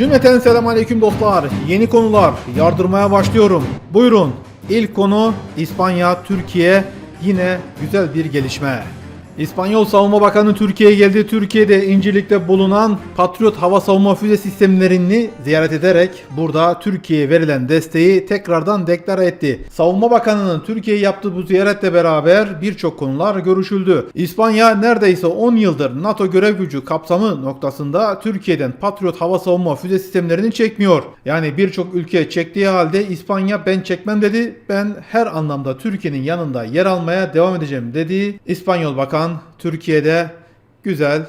Cümleten selam aleyküm dostlar. Yeni konular yardırmaya başlıyorum. Buyurun. İlk konu İspanya, Türkiye. Yine güzel bir gelişme. İspanyol Savunma Bakanı Türkiye'ye geldi. Türkiye'de İncirlik'te bulunan Patriot hava savunma füze sistemlerini ziyaret ederek burada Türkiye'ye verilen desteği tekrardan deklare etti. Savunma Bakanı'nın Türkiye'ye yaptığı bu ziyaretle beraber birçok konular görüşüldü. İspanya neredeyse 10 yıldır NATO görev gücü kapsamı noktasında Türkiye'den Patriot hava savunma füze sistemlerini çekmiyor. Yani birçok ülke çektiği halde İspanya ben çekmem dedi. Ben her anlamda Türkiye'nin yanında yer almaya devam edeceğim dedi. İspanyol Bakan Türkiye'de güzel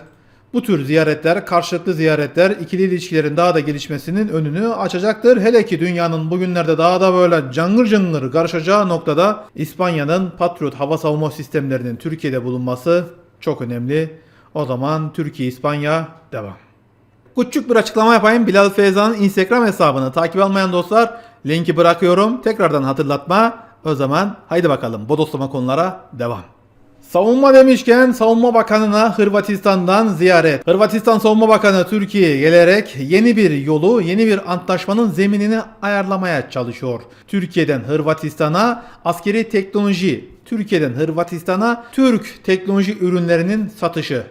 bu tür ziyaretler, karşılıklı ziyaretler ikili ilişkilerin daha da gelişmesinin önünü açacaktır. Hele ki dünyanın bugünlerde daha da böyle cangır cangır karışacağı noktada İspanya'nın Patriot hava savunma sistemlerinin Türkiye'de bulunması çok önemli. O zaman Türkiye-İspanya devam. Küçük bir açıklama yapayım. Bilal Feyzan'ın Instagram hesabını takip almayan dostlar linki bırakıyorum. Tekrardan hatırlatma. O zaman haydi bakalım bodoslama konulara devam. Savunma demişken Savunma Bakanı'na Hırvatistan'dan ziyaret. Hırvatistan Savunma Bakanı Türkiye'ye gelerek yeni bir yolu, yeni bir antlaşmanın zeminini ayarlamaya çalışıyor. Türkiye'den Hırvatistan'a askeri teknoloji, Türkiye'den Hırvatistan'a Türk teknoloji ürünlerinin satışı.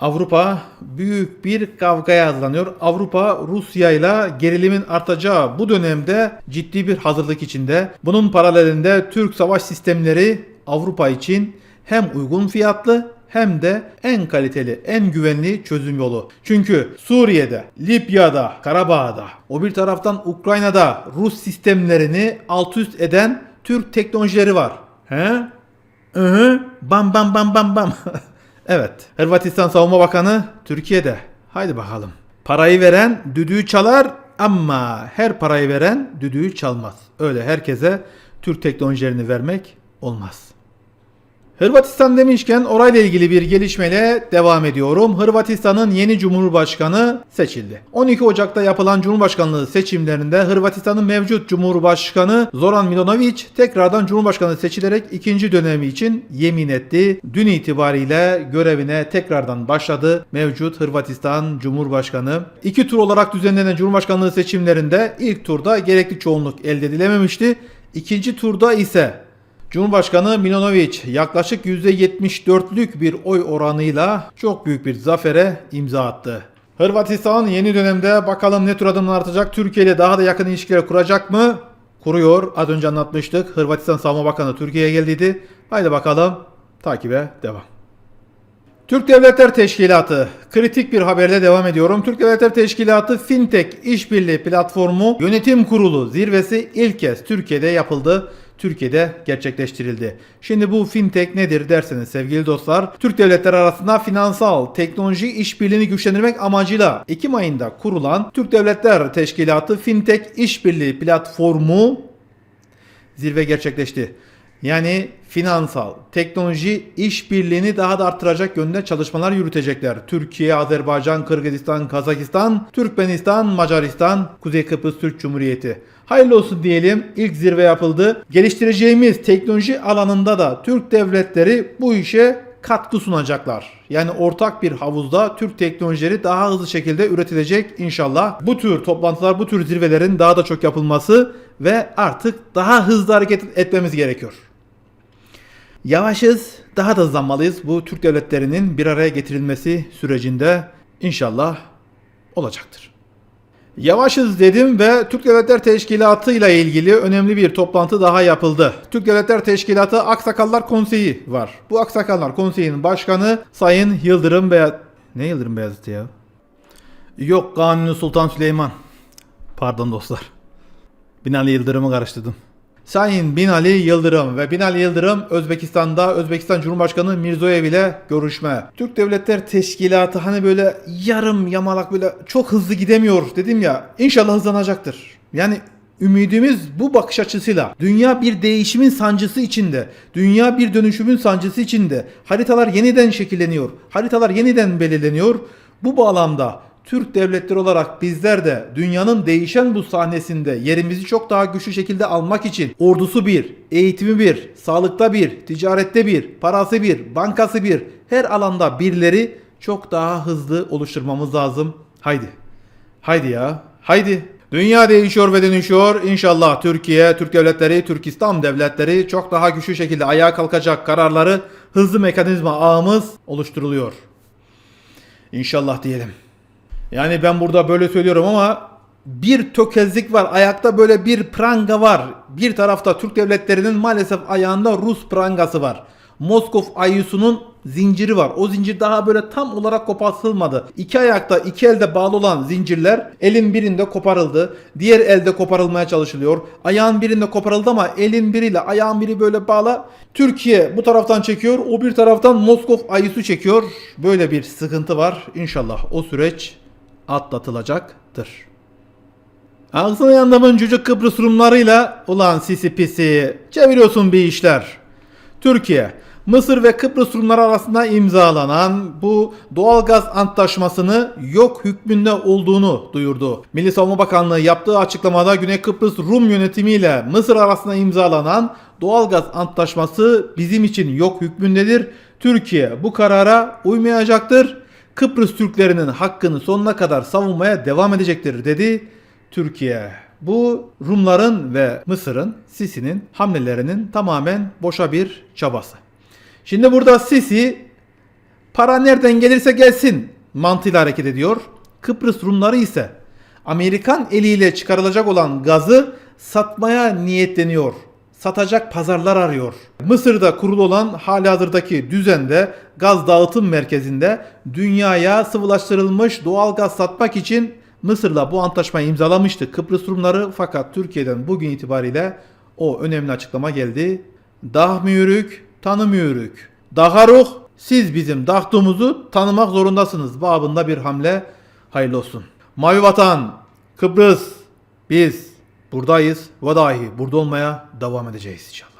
Avrupa büyük bir kavgaya hazırlanıyor. Avrupa Rusya ile gerilimin artacağı bu dönemde ciddi bir hazırlık içinde. Bunun paralelinde Türk savaş sistemleri Avrupa için hem uygun fiyatlı hem de en kaliteli, en güvenli çözüm yolu. Çünkü Suriye'de, Libya'da, Karabağ'da, o bir taraftan Ukrayna'da Rus sistemlerini alt üst eden Türk teknolojileri var. He? Hı. Bam bam bam bam bam. evet. Hırvatistan Savunma Bakanı Türkiye'de. Haydi bakalım. Parayı veren düdüğü çalar ama her parayı veren düdüğü çalmaz. Öyle herkese Türk teknolojilerini vermek olmaz. Hırvatistan demişken orayla ilgili bir gelişmeyle devam ediyorum. Hırvatistan'ın yeni cumhurbaşkanı seçildi. 12 Ocak'ta yapılan cumhurbaşkanlığı seçimlerinde Hırvatistan'ın mevcut cumhurbaşkanı Zoran Milanovic tekrardan cumhurbaşkanı seçilerek ikinci dönemi için yemin etti. Dün itibariyle görevine tekrardan başladı mevcut Hırvatistan Cumhurbaşkanı. İki tur olarak düzenlenen cumhurbaşkanlığı seçimlerinde ilk turda gerekli çoğunluk elde edilememişti. İkinci turda ise Cumhurbaşkanı Milanovic yaklaşık %74'lük bir oy oranıyla çok büyük bir zafere imza attı. Hırvatistan yeni dönemde bakalım ne tür adımlar atacak? Türkiye ile daha da yakın ilişkiler kuracak mı? Kuruyor. Az önce anlatmıştık. Hırvatistan Savunma Bakanı Türkiye'ye geldiydi. Haydi bakalım takibe devam. Türk Devletler Teşkilatı kritik bir haberle devam ediyorum. Türk Devletler Teşkilatı Fintech İşbirliği Platformu Yönetim Kurulu zirvesi ilk kez Türkiye'de yapıldı. Türkiye'de gerçekleştirildi. Şimdi bu fintech nedir derseniz sevgili dostlar, Türk devletleri arasında finansal teknoloji işbirliğini güçlendirmek amacıyla Ekim ayında kurulan Türk Devletler Teşkilatı Fintech İşbirliği Platformu zirve gerçekleşti. Yani finansal, teknoloji işbirliğini daha da arttıracak yönde çalışmalar yürütecekler. Türkiye, Azerbaycan, Kırgızistan, Kazakistan, Türkmenistan, Macaristan, Kuzey Kıbrıs Türk Cumhuriyeti. Hayırlı olsun diyelim. İlk zirve yapıldı. Geliştireceğimiz teknoloji alanında da Türk devletleri bu işe katkı sunacaklar. Yani ortak bir havuzda Türk teknolojileri daha hızlı şekilde üretilecek inşallah. Bu tür toplantılar, bu tür zirvelerin daha da çok yapılması ve artık daha hızlı hareket etmemiz gerekiyor. Yavaşız, daha da hızlanmalıyız. Bu Türk devletlerinin bir araya getirilmesi sürecinde inşallah olacaktır. Yavaşız dedim ve Türk Devletler Teşkilatı ile ilgili önemli bir toplantı daha yapıldı. Türk Devletler Teşkilatı Aksakallar Konseyi var. Bu Aksakallar Konseyi'nin başkanı Sayın Yıldırım Beyaz... Ne Yıldırım Beyazıt ya? Yok Kanuni Sultan Süleyman. Pardon dostlar. Binali Yıldırım'ı karıştırdım. Sayın Binali Yıldırım ve Binali Yıldırım Özbekistan'da Özbekistan Cumhurbaşkanı Mirzoyev ile görüşme. Türk Devletler Teşkilatı hani böyle yarım yamalak böyle çok hızlı gidemiyor dedim ya inşallah hızlanacaktır. Yani Ümidimiz bu bakış açısıyla dünya bir değişimin sancısı içinde, dünya bir dönüşümün sancısı içinde. Haritalar yeniden şekilleniyor, haritalar yeniden belirleniyor. Bu bağlamda Türk devletleri olarak bizler de dünyanın değişen bu sahnesinde yerimizi çok daha güçlü şekilde almak için ordusu bir, eğitimi bir, sağlıkta bir, ticarette bir, parası bir, bankası bir, her alanda birleri çok daha hızlı oluşturmamız lazım. Haydi. Haydi ya. Haydi. Dünya değişiyor ve dönüşüyor. İnşallah Türkiye, Türk devletleri, Türk İslam devletleri çok daha güçlü şekilde ayağa kalkacak kararları hızlı mekanizma ağımız oluşturuluyor. İnşallah diyelim. Yani ben burada böyle söylüyorum ama bir tökezlik var. Ayakta böyle bir pranga var. Bir tarafta Türk devletlerinin maalesef ayağında Rus prangası var. Moskov ayusunun zinciri var. O zincir daha böyle tam olarak kopartılmadı. İki ayakta iki elde bağlı olan zincirler elin birinde koparıldı. Diğer elde koparılmaya çalışılıyor. Ayağın birinde koparıldı ama elin biriyle ayağın biri böyle bağla. Türkiye bu taraftan çekiyor. O bir taraftan Moskov ayusu çekiyor. Böyle bir sıkıntı var. İnşallah o süreç atlatılacaktır. Ağzına yandamın cücük Kıbrıs Rumlarıyla ulan sisi pisi çeviriyorsun bir işler. Türkiye, Mısır ve Kıbrıs Rumları arasında imzalanan bu doğalgaz antlaşmasını yok hükmünde olduğunu duyurdu. Milli Savunma Bakanlığı yaptığı açıklamada Güney Kıbrıs Rum yönetimiyle Mısır arasında imzalanan doğalgaz antlaşması bizim için yok hükmündedir. Türkiye bu karara uymayacaktır. Kıbrıs Türklerinin hakkını sonuna kadar savunmaya devam edecektir dedi Türkiye. Bu Rumların ve Mısır'ın Sisi'nin hamlelerinin tamamen boşa bir çabası. Şimdi burada Sisi para nereden gelirse gelsin mantığıyla hareket ediyor. Kıbrıs Rumları ise Amerikan eliyle çıkarılacak olan gazı satmaya niyetleniyor. Satacak pazarlar arıyor. Mısır'da kurulu olan halihazırdaki düzende gaz dağıtım merkezinde dünyaya sıvılaştırılmış doğal gaz satmak için Mısır'la bu antlaşmayı imzalamıştı Kıbrıs Rumları fakat Türkiye'den bugün itibariyle o önemli açıklama geldi. Dahmıyürük, tanımıyürük. Daharuh, siz bizim dahtumuzu tanımak zorundasınız. Babında bir hamle hayırlı olsun. Mavi Vatan, Kıbrıs, biz buradayız ve dahi burada olmaya devam edeceğiz inşallah.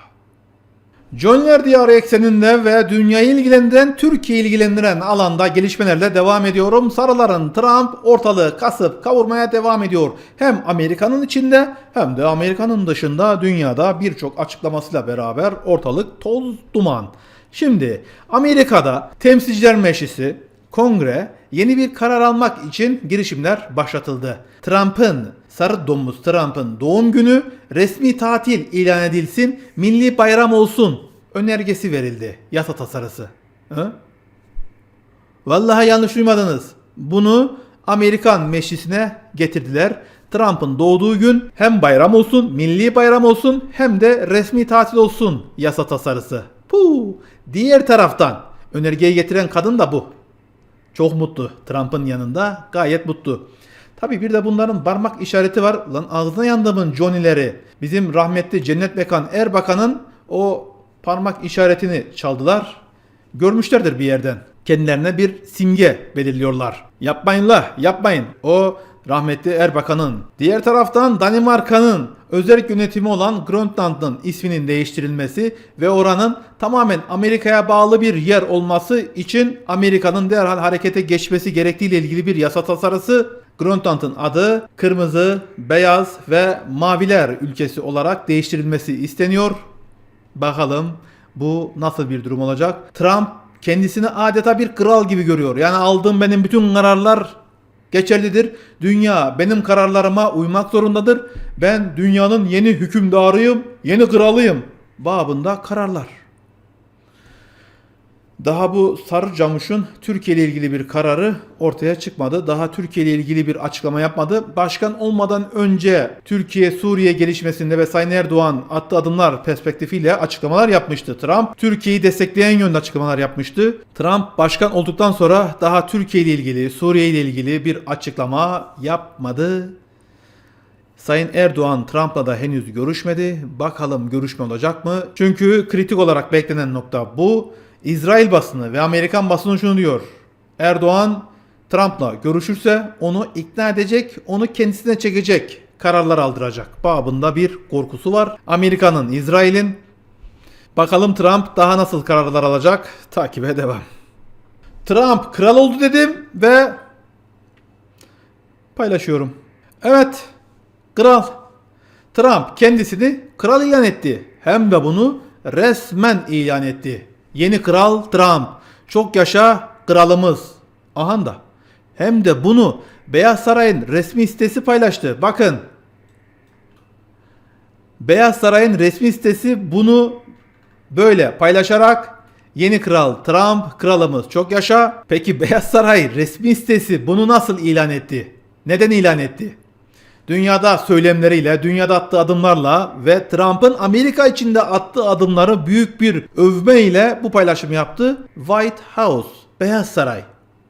Johnler Diyarı ekseninde ve dünyayı ilgilendiren, Türkiye ilgilendiren alanda gelişmelerle devam ediyorum. Sarıların Trump ortalığı kasıp kavurmaya devam ediyor. Hem Amerika'nın içinde hem de Amerika'nın dışında dünyada birçok açıklamasıyla beraber ortalık toz duman. Şimdi Amerika'da Temsilciler Meclisi, Kongre yeni bir karar almak için girişimler başlatıldı. Trump'ın, sarı domuz Trump'ın doğum günü resmi tatil ilan edilsin, milli bayram olsun önergesi verildi. Yasa tasarısı. Hı? Vallahi yanlış duymadınız. Bunu Amerikan meclisine getirdiler. Trump'ın doğduğu gün hem bayram olsun, milli bayram olsun hem de resmi tatil olsun yasa tasarısı. Puh. Diğer taraftan önergeyi getiren kadın da bu. Çok mutlu. Trump'ın yanında gayet mutlu. Tabi bir de bunların parmak işareti var. Lan ağzına yandımın Johnny'leri. Bizim rahmetli Cennet Mekan Erbakan'ın o parmak işaretini çaldılar. Görmüşlerdir bir yerden. Kendilerine bir simge belirliyorlar. Yapmayın la yapmayın. O rahmetli Erbakan'ın. Diğer taraftan Danimarka'nın özel yönetimi olan Grönland'ın isminin değiştirilmesi ve oranın tamamen Amerika'ya bağlı bir yer olması için Amerika'nın derhal harekete geçmesi gerektiğiyle ilgili bir yasa tasarısı Grönland'ın adı kırmızı, beyaz ve maviler ülkesi olarak değiştirilmesi isteniyor. Bakalım bu nasıl bir durum olacak? Trump kendisini adeta bir kral gibi görüyor. Yani aldığım benim bütün kararlar geçerlidir. Dünya benim kararlarıma uymak zorundadır. Ben dünyanın yeni hükümdarıyım, yeni kralıyım. Babında kararlar. Daha bu Sarı Camuş'un Türkiye ile ilgili bir kararı ortaya çıkmadı. Daha Türkiye ile ilgili bir açıklama yapmadı. Başkan olmadan önce Türkiye-Suriye gelişmesinde ve Sayın Erdoğan attığı adımlar perspektifiyle açıklamalar yapmıştı. Trump Türkiye'yi destekleyen yönde açıklamalar yapmıştı. Trump başkan olduktan sonra daha Türkiye ile ilgili, Suriye ile ilgili bir açıklama yapmadı. Sayın Erdoğan Trump'la da henüz görüşmedi. Bakalım görüşme olacak mı? Çünkü kritik olarak beklenen nokta bu. İsrail basını ve Amerikan basını şunu diyor. Erdoğan Trump'la görüşürse onu ikna edecek, onu kendisine çekecek kararlar aldıracak. Babında bir korkusu var. Amerika'nın, İsrail'in. Bakalım Trump daha nasıl kararlar alacak? Takibe devam. Trump kral oldu dedim ve paylaşıyorum. Evet, kral. Trump kendisini kral ilan etti. Hem de bunu resmen ilan etti. Yeni kral Trump. Çok yaşa kralımız. Aha da. Hem de bunu Beyaz Saray'ın resmi sitesi paylaştı. Bakın. Beyaz Saray'ın resmi sitesi bunu böyle paylaşarak yeni kral Trump kralımız çok yaşa. Peki Beyaz Saray resmi sitesi bunu nasıl ilan etti? Neden ilan etti? Dünyada söylemleriyle, dünyada attığı adımlarla ve Trump'ın Amerika içinde attığı adımları büyük bir övme ile bu paylaşımı yaptı. White House, Beyaz Saray.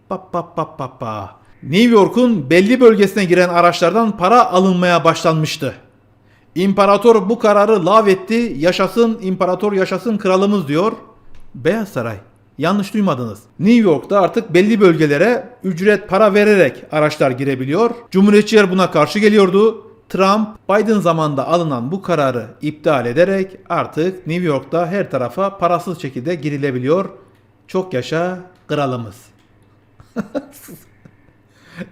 Pa pa pa pa pa. New York'un belli bölgesine giren araçlardan para alınmaya başlanmıştı. İmparator bu kararı lağvetti. Yaşasın imparator yaşasın kralımız diyor. Beyaz Saray. Yanlış duymadınız. New York'ta artık belli bölgelere ücret para vererek araçlar girebiliyor. Cumhuriyetçiler buna karşı geliyordu. Trump Biden zamanında alınan bu kararı iptal ederek artık New York'ta her tarafa parasız şekilde girilebiliyor. Çok yaşa kralımız.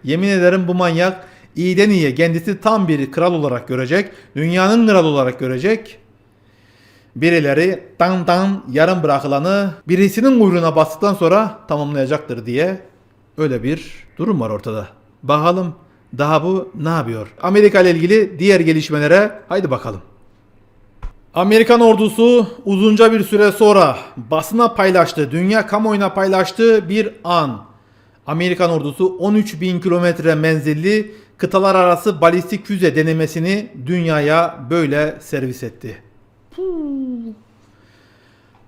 Yemin ederim bu manyak iyiden iyiye kendisi tam bir kral olarak görecek. Dünyanın kralı olarak görecek. Birileri tan tan yarım bırakılanı birisinin kuyruğuna bastıktan sonra tamamlayacaktır diye öyle bir durum var ortada. Bakalım daha bu ne yapıyor? Amerika ile ilgili diğer gelişmelere haydi bakalım. Amerikan ordusu uzunca bir süre sonra basına paylaştı, dünya kamuoyuna paylaştığı bir an. Amerikan ordusu 13 bin kilometre menzilli kıtalar arası balistik füze denemesini dünyaya böyle servis etti.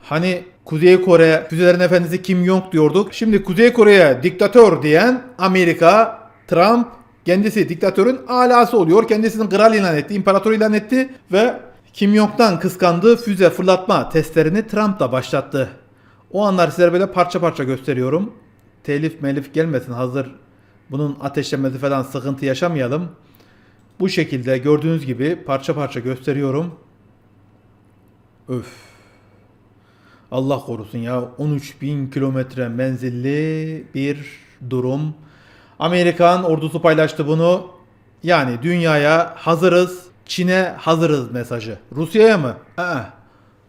Hani Kuzey Kore füzelerin efendisi Kim Jong diyorduk. Şimdi Kuzey Kore'ye diktatör diyen Amerika, Trump kendisi diktatörün alası oluyor. Kendisini kral ilan etti, imparator ilan etti ve Kim Jong'dan kıskandığı füze fırlatma testlerini Trump da başlattı. O anlar sizlere böyle parça parça gösteriyorum. Telif melif gelmesin hazır bunun ateşlenmesi falan sıkıntı yaşamayalım. Bu şekilde gördüğünüz gibi parça parça gösteriyorum. Öf. Allah korusun ya 13 bin kilometre menzilli bir durum. Amerikan ordusu paylaştı bunu. Yani dünyaya hazırız, Çin'e hazırız mesajı. Rusya'ya mı? Aa,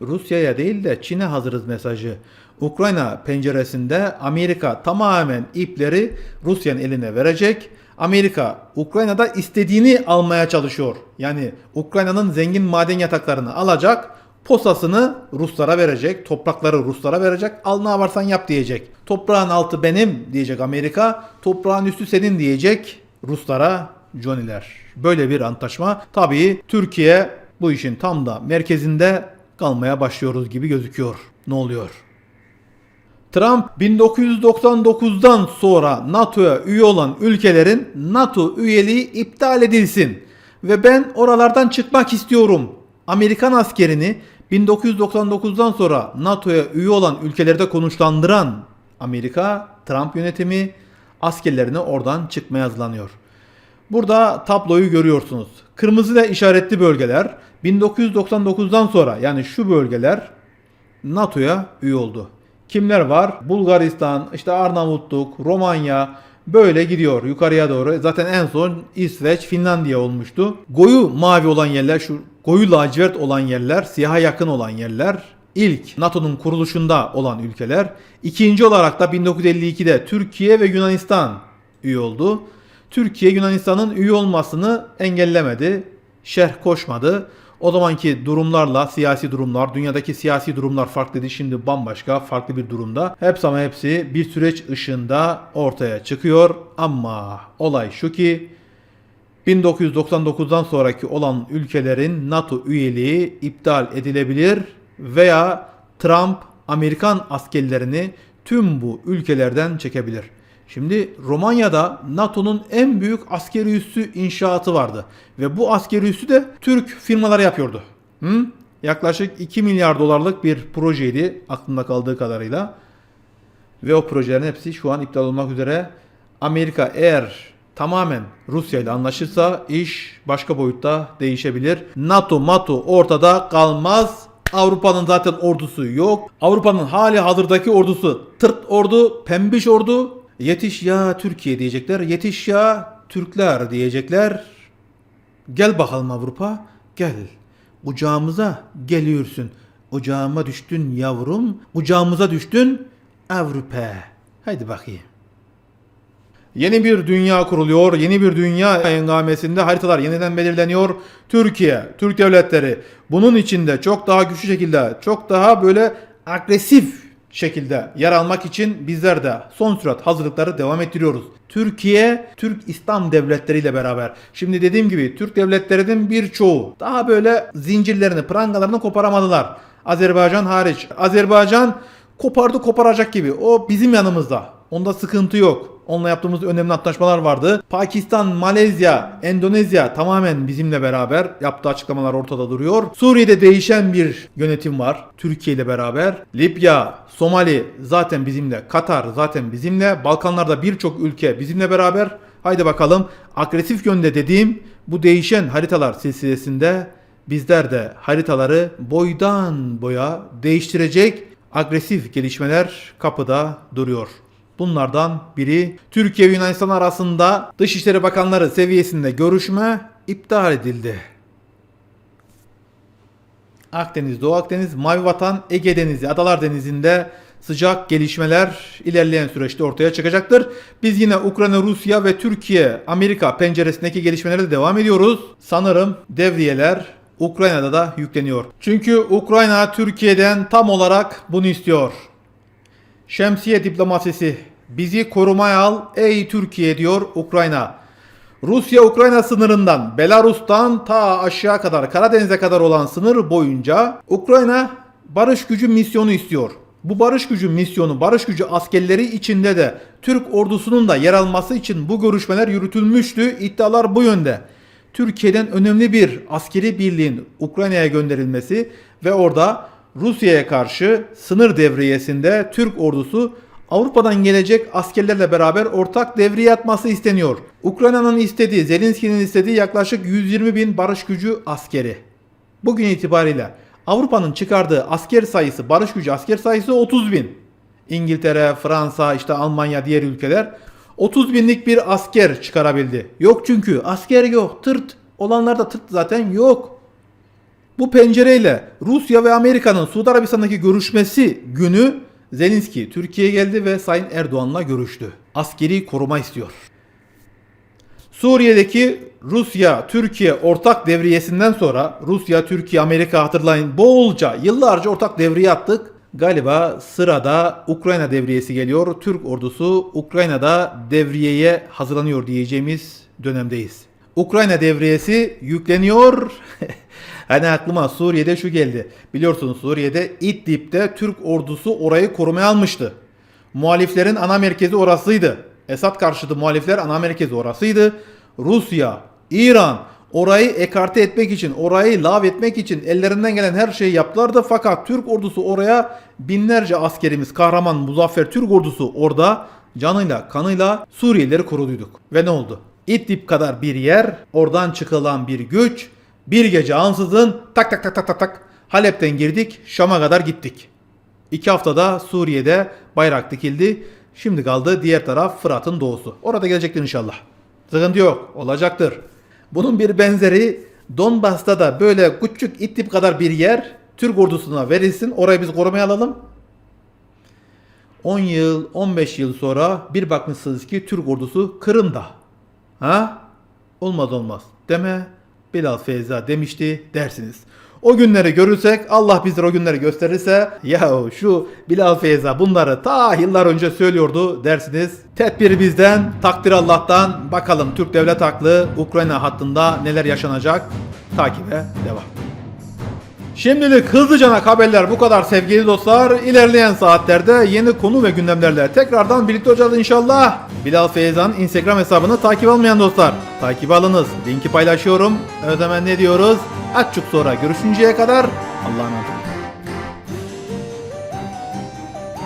Rusya'ya değil de Çin'e hazırız mesajı. Ukrayna penceresinde Amerika tamamen ipleri Rusya'nın eline verecek. Amerika Ukrayna'da istediğini almaya çalışıyor. Yani Ukrayna'nın zengin maden yataklarını alacak, posasını Ruslara verecek, toprakları Ruslara verecek, al ne yaparsan yap diyecek. Toprağın altı benim diyecek Amerika, toprağın üstü senin diyecek Ruslara Johnny'ler. Böyle bir antlaşma. Tabii Türkiye bu işin tam da merkezinde kalmaya başlıyoruz gibi gözüküyor. Ne oluyor? Trump 1999'dan sonra NATO'ya üye olan ülkelerin NATO üyeliği iptal edilsin ve ben oralardan çıkmak istiyorum. Amerikan askerini 1999'dan sonra NATO'ya üye olan ülkelerde konuşlandıran Amerika, Trump yönetimi askerlerini oradan çıkmaya hazırlanıyor. Burada tabloyu görüyorsunuz. Kırmızı ile işaretli bölgeler 1999'dan sonra yani şu bölgeler NATO'ya üye oldu. Kimler var? Bulgaristan, işte Arnavutluk, Romanya böyle gidiyor yukarıya doğru. Zaten en son İsveç, Finlandiya olmuştu. Goyu mavi olan yerler, şu koyu lacivert olan yerler, siyaha yakın olan yerler ilk NATO'nun kuruluşunda olan ülkeler. İkinci olarak da 1952'de Türkiye ve Yunanistan üye oldu. Türkiye Yunanistan'ın üye olmasını engellemedi. Şerh koşmadı. O zamanki durumlarla siyasi durumlar, dünyadaki siyasi durumlar farklıydı. Şimdi bambaşka, farklı bir durumda. Hepsi ama hepsi bir süreç ışığında ortaya çıkıyor. Ama olay şu ki 1999'dan sonraki olan ülkelerin NATO üyeliği iptal edilebilir veya Trump Amerikan askerlerini tüm bu ülkelerden çekebilir. Şimdi Romanya'da NATO'nun en büyük askeri üssü inşaatı vardı. Ve bu askeri üssü de Türk firmaları yapıyordu. Hı? Yaklaşık 2 milyar dolarlık bir projeydi aklımda kaldığı kadarıyla. Ve o projelerin hepsi şu an iptal olmak üzere. Amerika eğer tamamen Rusya ile anlaşırsa iş başka boyutta değişebilir. NATO, NATO ortada kalmaz. Avrupa'nın zaten ordusu yok. Avrupa'nın hali hazırdaki ordusu tırt ordu, pembiş ordu. Yetiş ya Türkiye diyecekler. Yetiş ya Türkler diyecekler. Gel bakalım Avrupa. Gel. Ocağımıza geliyorsun. Ocağıma düştün yavrum. Ocağımıza düştün Avrupa. Haydi bakayım. Yeni bir dünya kuruluyor. Yeni bir dünya engamesinde haritalar yeniden belirleniyor. Türkiye, Türk devletleri bunun içinde çok daha güçlü şekilde, çok daha böyle agresif şekilde yer almak için bizler de son sürat hazırlıkları devam ettiriyoruz. Türkiye, Türk İslam devletleri ile beraber. Şimdi dediğim gibi Türk devletlerinin birçoğu daha böyle zincirlerini, prangalarını koparamadılar. Azerbaycan hariç. Azerbaycan kopardı koparacak gibi. O bizim yanımızda. Onda sıkıntı yok. Onunla yaptığımız önemli antlaşmalar vardı. Pakistan, Malezya, Endonezya tamamen bizimle beraber yaptığı açıklamalar ortada duruyor. Suriye'de değişen bir yönetim var Türkiye ile beraber. Libya, Somali zaten bizimle. Katar zaten bizimle. Balkanlarda birçok ülke bizimle beraber. Haydi bakalım agresif yönde dediğim bu değişen haritalar silsilesinde bizler de haritaları boydan boya değiştirecek agresif gelişmeler kapıda duruyor. Bunlardan biri Türkiye ve Yunanistan arasında Dışişleri Bakanları seviyesinde görüşme iptal edildi. Akdeniz, Doğu Akdeniz, Mavi Vatan, Ege Denizi, Adalar Denizi'nde sıcak gelişmeler ilerleyen süreçte ortaya çıkacaktır. Biz yine Ukrayna, Rusya ve Türkiye, Amerika penceresindeki gelişmelere de devam ediyoruz. Sanırım devriyeler Ukrayna'da da yükleniyor. Çünkü Ukrayna Türkiye'den tam olarak bunu istiyor. Şemsiye diplomasisi. Bizi korumaya al ey Türkiye diyor Ukrayna. Rusya-Ukrayna sınırından Belarus'tan ta aşağı kadar Karadeniz'e kadar olan sınır boyunca Ukrayna barış gücü misyonu istiyor. Bu barış gücü misyonu, barış gücü askerleri içinde de Türk ordusunun da yer alması için bu görüşmeler yürütülmüştü. İddialar bu yönde. Türkiye'den önemli bir askeri birliğin Ukrayna'ya gönderilmesi ve orada Rusya'ya karşı sınır devriyesinde Türk ordusu Avrupa'dan gelecek askerlerle beraber ortak devriye atması isteniyor. Ukrayna'nın istediği, Zelenski'nin istediği yaklaşık 120 bin barış gücü askeri. Bugün itibariyle Avrupa'nın çıkardığı asker sayısı, barış gücü asker sayısı 30 bin. İngiltere, Fransa, işte Almanya, diğer ülkeler 30 binlik bir asker çıkarabildi. Yok çünkü asker yok, tırt. Olanlarda tırt zaten yok. Bu pencereyle Rusya ve Amerika'nın Suudi Arabistan'daki görüşmesi günü Zelenski Türkiye'ye geldi ve Sayın Erdoğan'la görüştü. Askeri koruma istiyor. Suriye'deki Rusya Türkiye ortak devriyesinden sonra Rusya, Türkiye, Amerika hatırlayın bolca yıllarca ortak devriye attık. Galiba sırada Ukrayna devriyesi geliyor. Türk ordusu Ukrayna'da devriyeye hazırlanıyor diyeceğimiz dönemdeyiz. Ukrayna devriyesi yükleniyor. hani aklıma Suriye'de şu geldi. Biliyorsunuz Suriye'de İdlib'de Türk ordusu orayı korumaya almıştı. Muhaliflerin ana merkezi orasıydı. Esad karşıtı muhalifler ana merkezi orasıydı. Rusya, İran orayı ekarte etmek için, orayı lav etmek için ellerinden gelen her şeyi yaptılardı. Fakat Türk ordusu oraya binlerce askerimiz, kahraman, muzaffer Türk ordusu orada canıyla, kanıyla Suriyelileri koruduyduk. Ve ne oldu? İdlib kadar bir yer, oradan çıkılan bir güç, bir gece ansızın tak tak tak tak tak tak Halep'ten girdik, Şam'a kadar gittik. İki haftada Suriye'de bayrak dikildi. Şimdi kaldı diğer taraf Fırat'ın doğusu. Orada gelecektir inşallah. Sıkıntı yok. Olacaktır. Bunun bir benzeri Donbas'ta da böyle küçük İdlib kadar bir yer Türk ordusuna verilsin. Orayı biz korumaya alalım. 10 yıl, 15 yıl sonra bir bakmışsınız ki Türk ordusu Kırım'da. Ha? Olmaz olmaz. Deme Bilal Feyza demişti dersiniz. O günleri görürsek Allah bizlere o günleri gösterirse ya şu Bilal Feyza bunları ta yıllar önce söylüyordu dersiniz. Tedbir bizden, takdir Allah'tan. Bakalım Türk devlet haklı Ukrayna hattında neler yaşanacak? Takibe devam. Şimdilik hızlıcana haberler bu kadar sevgili dostlar. İlerleyen saatlerde yeni konu ve gündemlerle tekrardan birlikte olacağız inşallah. Bilal Feyzan Instagram hesabını takip almayan dostlar. Takip alınız. Linki paylaşıyorum. O zaman ne diyoruz? Açık sonra görüşünceye kadar Allah'a emanet.